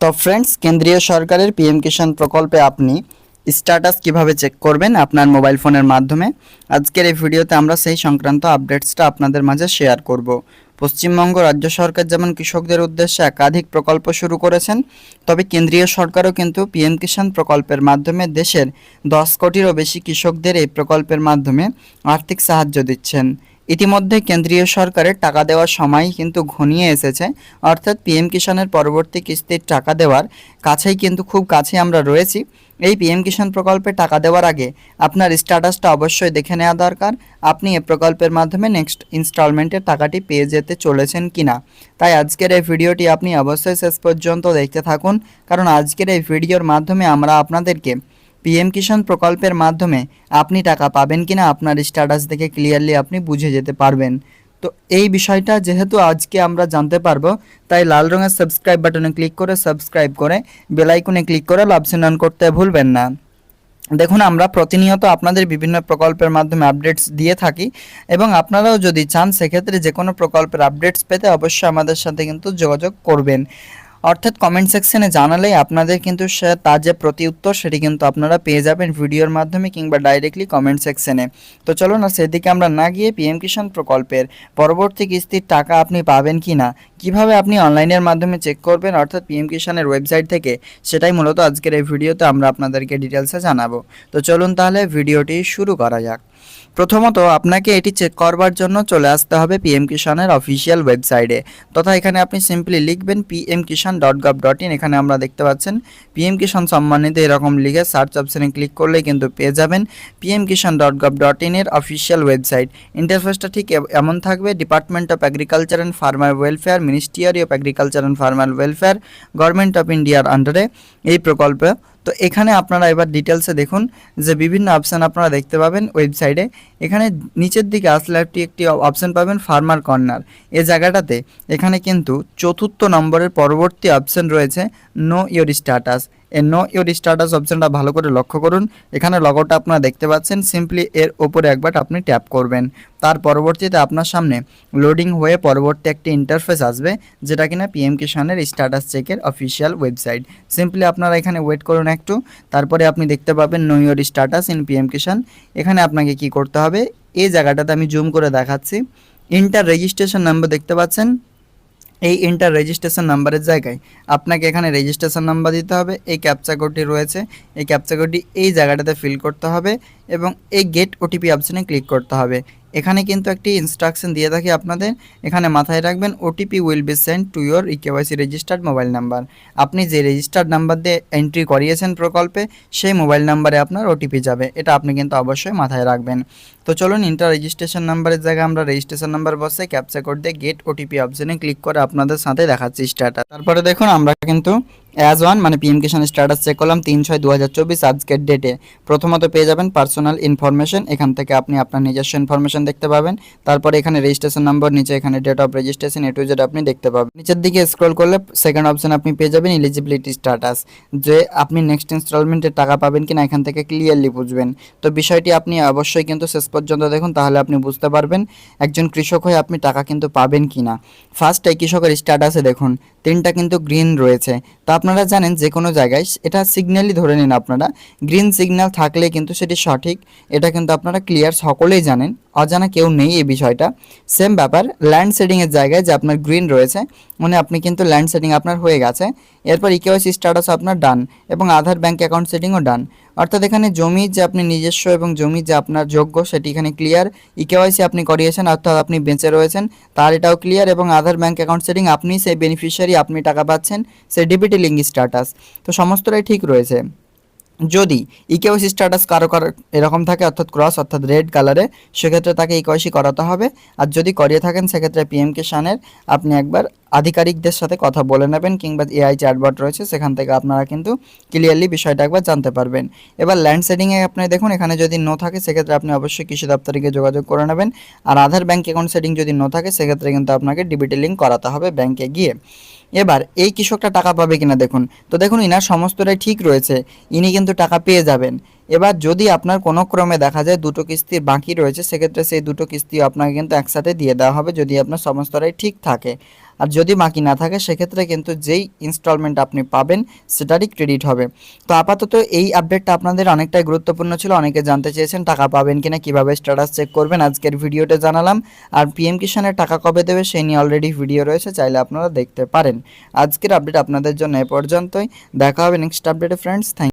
তো ফ্রেন্ডস কেন্দ্রীয় সরকারের পিএম কিষাণ প্রকল্পে আপনি স্ট্যাটাস কীভাবে চেক করবেন আপনার মোবাইল ফোনের মাধ্যমে? আজকের এই ভিডিওতে আমরা সেই সংক্রান্ত আপডেটসটা আপনাদের মাঝে শেয়ার করব। পশ্চিমবঙ্গ রাজ্য সরকার যেমন কৃষকদের উদ্দেশ্যে একাধিক প্রকল্প শুরু করেছেন, তবে কেন্দ্রীয় সরকারও কিন্তু পিএম কিষাণ প্রকল্পের মাধ্যমে দেশের দশ কোটিরও বেশি কৃষকদের এই প্রকল্পের মাধ্যমে আর্থিক সাহায্য দিচ্ছেন। ইতিমধ্যে কেন্দ্রীয় সরকারের টাকা দেওয়ার সময় কিন্তু ঘনিয়ে এসেছে। অর্থাৎ পিএম কিষাণের পরবর্তী কিস্তির টাকা দেওয়ার কাছেই কিন্তু খুব কাছে আমরা রয়েছি। এই পিএম কিষাণ প্রকল্পে টাকা দেওয়ার আগে আপনার স্ট্যাটাসটা অবশ্যই দেখে নেওয়া দরকার। আপনি এই প্রকল্পের মাধ্যমে নেক্সট ইনস্টলমেন্টের টাকাটি পেয়ে যেতে চলেছেন কিনা। তাই আজকের এই ভিডিওটি আপনি অবশ্যই শেষ পর্যন্ত দেখতে থাকুন, কারণ আজকের এই ভিডিওর মাধ্যমে আমরা আপনাদেরকে পিএম কিষাণ প্রকল্পের মাধ্যমে আপনি টাকা পাবেন কিনা আপনার স্ট্যাটাস দেখে ক্লিয়ারলি আপনি বুঝে যেতে পারবেন। তো এই বিষয়টা যেহেতু আজকে আমরা জানতে পারব, তাই লাল রঙের সাবস্ক্রাইব বাটনে ক্লিক করে সাবস্ক্রাইব করে বেল আইকনে ক্লিক করে লাভ অন করতে ভুলবেন না। দেখুন, আমরা প্রতিনিয়ত আপনাদের বিভিন্ন প্রকল্পের মাধ্যমে আপডেটস দিয়ে থাকি এবং আপনারাও যদি চান, সেক্ষেত্রে যে কোনো প্রকল্পের আপডেটস পেতে অবশ্যই আমাদের সাথে কিন্তু যোগাযোগ করবেন। অর্থাৎ কমেন্ট সেকশনে জানালেই আপনাদের কিন্তু তার যে প্রতি উত্তর সেটি কিন্তু আপনারা পেয়ে যাবেন ভিডিওর মাধ্যমে কিংবা ডাইরেক্টলি কমেন্ট সেকশনে তো চলো না সেদিকে আমরা না গিয়ে পিএম কিষাণ প্রকল্পের পরবর্তী কিস্তির টাকা আপনি পাবেন কি না, কীভাবে আপনি অনলাইনের মাধ্যমে চেক করবেন, অর্থাৎ পিএম কিষাণের ওয়েবসাইট থেকে, সেটাই মূলত আজকের এই ভিডিওতে আমরা আপনাদেরকে ডিটেলসে জানাব। তো চলুন তাহলে ভিডিওটি শুরু করা যাক। প্রথমত আপনাকে এটি চেক করবার জন্য চলে আসতে হবে পিএম কিষাণের অফিসিয়াল ওয়েবসাইটে তথা এখানে আপনি সিম্পলি লিখবেন PM Kisan dot gov dot in এখানে আমরা দেখতে পাচ্ছেন পিএম কিষাণ সম্মানিত এরকম লিখে সার্চ অপশানে ক্লিক করলেই কিন্তু পেয়ে যাবেন PM Kisan dot gov dot ইনের অফিসিয়াল ওয়েবসাইট ইন্টারফেসটা ঠিক এমন থাকবে department of agriculture and farmer welfare ministry of agriculture and farmer welfare government of ইন্ডিয়ার আন্ডারে এই প্রকল্প। তো এখানে আপনারা এবার ডিটেলসে দেখুন যে বিভিন্ন অপশান আপনারা দেখতে পাবেন ওয়েবসাইটে এখানে নিচের দিকে আসলে একটি একটি অপশান পাবেন ফার্মার কর্নার এ জায়গাটাতে এখানে কিন্তু চতুর্থ নম্বরের পরবর্তী অপশান রয়েছে নো ইয়োর স্ট্যাটাস এই নো ইয়োর স্ট্যাটাস অপশানটা ভালো করে লক্ষ্য করুন। এখানে লগোটা আপনারা দেখতে পাচ্ছেন। সিম্পলি এর ওপরে একবার আপনি ট্যাপ করবেন। তার পরবর্তীতে আপনার সামনে লোডিং হয়ে পরবর্তী একটি ইন্টারফেস আসবে, যেটা কিনা পিএম কিষানের স্ট্যাটাস চেকের অফিসিয়াল ওয়েবসাইট সিম্পলি আপনারা এখানে ওয়েট করুন একটু। তারপরে আপনি দেখতে পাবেন know your status in PM Kisan এখানে আপনাকে কি করতে হবে? এই জায়গাটাতে আমি জুম করে দেখাচ্ছি। ইন্টার রেজিস্ট্রেশন নাম্বার দেখতে পাচ্ছেন। এই ইন্টার রেজিস্ট্রেশন নাম্বারের জায়গায় আপনাকে এখানে রেজিস্ট্রেশন নাম্বার দিতে হবে, এই ক্যাপচা কোডটি রয়েছে, এই ক্যাপচা কোডটি এই জায়গাটাতে ফিল করতে হবে এবং এই গেট ওটিপি অপশানে ক্লিক করতে হবে। এখানে কিন্তু একটি ইনস্ট্রাকশন দিয়ে থাকি আপনাদের। এখানে মাথায় রাখবেন OTP will be send to your eKYC registered mobile number আপনি যে রেজিস্টার্ড নাম্বার দিয়ে এন্ট্রি করিয়েছেন প্রকল্পে, সেই মোবাইল নাম্বারে আপনার ওটিপি যাবে। এটা আপনি কিন্তু অবশ্যই মাথায় রাখবেন। তো চলুন ইন্টার রেজিস্ট্রেশন নাম্বারের জায়গায় আমরা রেজিস্ট্রেশন নাম্বার বসে ক্যাপচা দিয়ে গেট ওটিপি অপশানে ক্লিক করে আপনাদের সাথে দেখাচ্ছি স্ট্যাটাস তারপরে দেখুন, আমরা কিন্তু অ্যাজ ওয়ান মানে পিএম কিষান স্ট্যাটাস চেক করলাম, তিন ছয় দু হাজার চব্বিশ আজকের ডেটে প্রথমত পেয়ে যাবেন পার্সোনাল ইনফরমেশন এখান থেকে আপনি আপনার নিজস্ব ইনফরমেশন দেখতে পাবেন। তারপরে এখানে রেজিস্ট্রেশন নাম্বার নিচে এখানে date of registration A to Z আপনি দেখতে পাবেন। নিচের দিকে স্ক্রল করলে সেকেন্ড অপশন আপনি পেয়ে যাবেন এলিজিবিলিটি স্ট্যাটাস যে আপনি নেক্সট ইনস্টলমেন্টে টাকা পাবেন কিনা, এখান থেকে ক্লিয়ারলি বুঝবেন। তো বিষয়টি আপনি অবশ্যই কিন্তু শেষ পর্যন্ত দেখুন, তাহলে আপনি বুঝতে পারবেন একজন কৃষক হয়ে আপনি টাকা কিন্তু পাবেন কিনা। ফার্স্ট এই কৃষকের স্ট্যাটাসে দেখুন, তিনটা কিন্তু গ্রিন রয়েছে। তো আপনারা জানেন যে কোনো জায়গায় এটা সিগন্যালই ধরে নিন আপনারা। গ্রিন সিগন্যাল থাকলে কিন্তু সেটি সঠিক। এটা কিন্তু আপনারা ক্লিয়ার সকলেই জানেন। অজানা কেউ নেই এই বিষয়টা। সেম ব্যাপার ল্যান্ড সেডিংয়ের জায়গায় যে আপনার গ্রিন রয়েছে মানে আপনি কিন্তু ল্যান্ড সেডিং আপনার হয়ে গেছে। এরপর ইকেওয়াইসি স্ট্যাটাস আপনার ডান এবং আধার ব্যাঙ্ক অ্যাকাউন্ট সেটিংও ডান অর্থাৎ এখানে জমি যে আপনি নিজস্ব এবং জমি যে আপনার যোগ্য, সেটি এখানে ক্লিয়ার ইকেওয়াইসি আপনি করিয়েছেন, অর্থাৎ আপনি বেঁচে রয়েছেন, তার এটাও ক্লিয়ার এবং আধার ব্যাঙ্ক অ্যাকাউন্ট সেটিং আপনি সেই বেনিফিশিয়ারি আপনি টাকা পাচ্ছেন, সেই ডিবিটি লিঙ্ক স্ট্যাটাস তো সমস্তটাই ঠিক রয়েছে। যদি ইকেওয়াইসি স্ট্যাটাস কারও কারও এরকম থাকে, অর্থাৎ ক্রস অর্থাৎ রেড কালারে সেক্ষেত্রে তাকে ইকেওয়াইসি করাতে হবে। আর যদি করিয়ে থাকেন, সেক্ষেত্রে পিএম কিষানের আপনি একবার আধিকারিকদের সাথে কথা বলে নেবেন কিংবা এআই চ্যাটবট রয়েছে, সেখান থেকে আপনারা কিন্তু ক্লিয়ারলি বিষয়টা একবার জানতে পারবেন। এবার ল্যান্ড সেটিংয়ে আপনি দেখুন, এখানে যদি নো থাকে, সেক্ষেত্রে আপনি অবশ্যই কৃষি দপ্তরে গিয়ে যোগাযোগ করে নেবেন। আর আধার ব্যাঙ্ক অ্যাকাউন্ট সেটিং যদি নো থাকে, সেক্ষেত্রে কিন্তু আপনাকে ডিবিটি লিঙ্ক করাতে হবে ব্যাংকে গিয়ে। এবার, এই কৃষকটা টাকা পাবে কিনা দেখুন। তো দেখুন, ইনার সমস্তটাই ঠিক রয়েছে। ইনি কিন্তু টাকা পেয়ে যাবেন। এবার, যদি আপনার কোনো ক্রমে দেখা যায় দুটো কিস্তি বাকি রয়েছে, সেক্ষেত্রে সেই দুটো কিস্তি আপনাকে কিন্তু একসাথে দিয়ে দেওয়া হবে, যদি আপনার সমস্তটাই ঠিক থাকে। আর যদি বাকি না থাকে, সেক্ষেত্রে কিন্তু যেই ইনস্টলমেন্ট আপনি পাবেন, সেটারই ক্রেডিট হবে। তো আপাতত এই আপডেটটা আপনাদের অনেকটাই গুরুত্বপূর্ণ ছিল। অনেকে জানতে চেয়েছেন, টাকা পাবেন কিনা, কীভাবে স্ট্যাটাস চেক করবেন? আজকের ভিডিওতে জানালাম। আর পিএম কিষানের টাকা কবে দেবে সেই নিয়ে অলরেডি ভিডিও রয়েছে, চাইলে আপনারা দেখতে পারেন। আজকের আপডেট আপনাদের জন্য এ পর্যন্তই। দেখা হবে নেক্সট আপডেটে ফ্রেন্ডস থ্যাংক